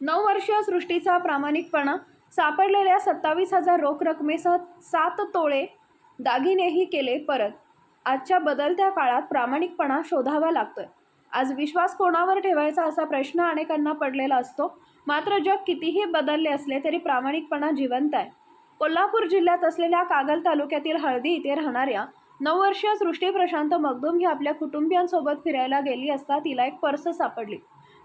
नऊ वर्षीय सृष्टीचा प्रामाणिकपणा सापडलेल्या सत्तावीस हजार रोख रकमेसह सात तोळे दागिनेही केले परत. आजच्या बदलत्या काळात प्रामाणिकपणा शोधावा लागतोय. आज विश्वास कोणावर ठेवायचा असा प्रश्न अनेकांना पडलेला असतो. मात्र जग कितीही बदलले असले तरी प्रामाणिकपणा जिवंत आहे. कोल्हापूर जिल्ह्यात असलेल्या कागल तालुक्यातील हळदी इथे राहणाऱ्या नऊ वर्षीय सृष्टी प्रशांत मगदुम ही आपल्या कुटुंबियांसोबत फिरायला गेली असता तिला एक पर्स सापडली.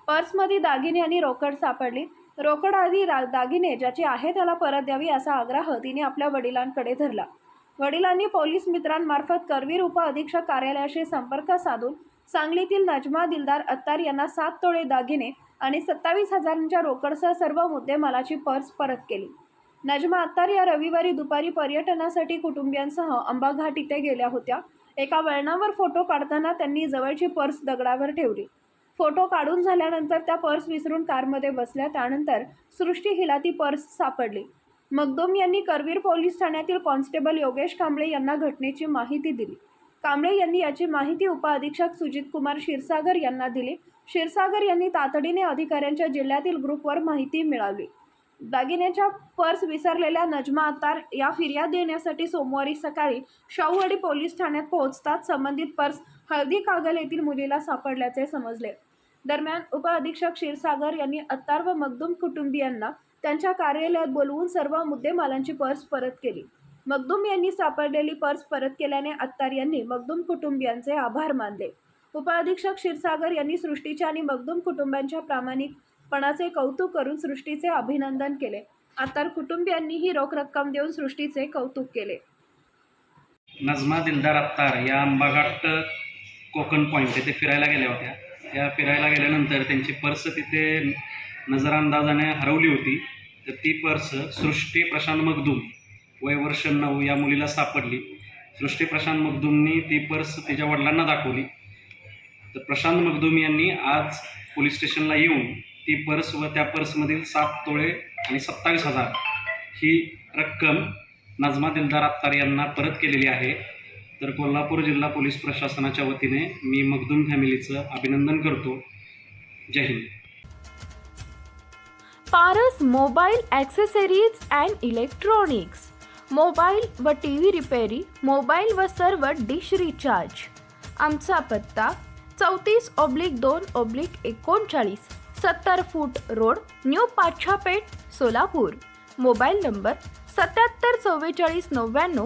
पर्समध्ये दागिने आणि रोकड सापडली. रोकड आधी रा दागिने ज्याची आहे त्याला परत द्यावी असा आग्रह तिने आपल्या वडिलांकडे धरला. वडिलांनी पोलीस मित्रांमार्फत करवीर उपअधीक्षक कार्यालयाशी संपर्क साधून सांगलीतील नजमा दिलदार अत्तार यांना सात तोळे दागिने आणि सत्तावीस हजारांच्या रोकडसह सर्व मुद्देमालाची पर्स परत केली. नजमा अत्तार या रविवारी दुपारी पर्यटनासाठी कुटुंबियांसह अंबाघाट इथे गेल्या होत्या. एका वळणावर फोटो काढताना त्यांनी जवळची पर्स दगडावर ठेवली. फोटो काढून झाल्यानंतर त्या पर्स विसरून कारमध्ये बसल्या. त्यानंतर सृष्टी हिला ती पर्स सापडली. मगदोम यांनी करवीर पोलीस ठाण्यातील कॉन्स्टेबल योगेश कांबळे यांना घटनेची माहिती दिली. कांबळे यांनी याची माहिती उपअधीक्षक सुजित कुमार क्षीरसागर यांना दिली. क्षीरसागर यांनी तातडीने अधिकाऱ्यांच्या जिल्ह्यातील ग्रुपवर माहिती मिळाली दागिन्याच्या पर्स विसरलेल्या नजमा अत्तार या फिर्याद देण्यासाठी सोमवारी सकाळी शाहूवाडी पोलीस ठाण्यात पोहोचताच संबंधित पर्स हळदी कागल येथील मुलीला सापडल्याचे समजले. दरम्यान उपअधीक्षक क्षीरसागर यांनी अत्तार व मगदूम कुटुंबियांना त्यांच्या कार्यालयात बोलवून सर्व मुद्देमालांची पर्स परत केली. मगदूम यांनी सापडलेली पर्स परत केल्याने अत्तार यांनी मगदूम कुटुंबियांचे आभार मानले. उपअधीक्षक क्षीरसागर यांनी सृष्टीच्या आणि मगदूम कुटुंबांच्या प्रामाणिकपणाचे कौतुक करून सृष्टीचे अभिनंदन केले. अत्तार कुटुंबियांनीही रोख रक्कम देऊन सृष्टीचे कौतुक केले. नजमा दिलदार अत्तार या आंबाघाट कोकण पॉईंट येथे फिरायला गेल्या होत्या. त्या फिरायला गेल्यानंतर त्यांची पर्स तिथे नजरअंदाजाने हरवली होती. तर ती पर्स सृष्टी प्रशांत मगदूम वय वर्ष नऊ या मुलीला सापडली. सृष्टी प्रशांत मगदूमनी ती पर्स तिच्या वडिलांना दाखवली. तर प्रशांत मगदूम यांनी आज पोलीस स्टेशनला येऊन ती पर्स व त्या पर्समधील सात तोळे आणि सत्तावीस हजार ही रक्कम नजमा दिलदार अत्तार यांना परत केलेली आहे. तर कोल्हापूर जिल्हा पोलीस प्रशासनाच्या वतीने मी मगदूम फॅमिलीचं अभिनंदन करतो. जय Hind. Paras mobile accessories and electronics. Mobile व टी व्ही रिपेरी मोबाईल व सर्व डिश रिचार्ज. आमचा पत्ता चौतीस ऑब्लिक दोन ऑब्लिक एकोणचाळीस सत्तर foot road new Pachhapeth Solapur. Mobile number सत्याहत्तर चव्वेचाळीस नव्याण्णव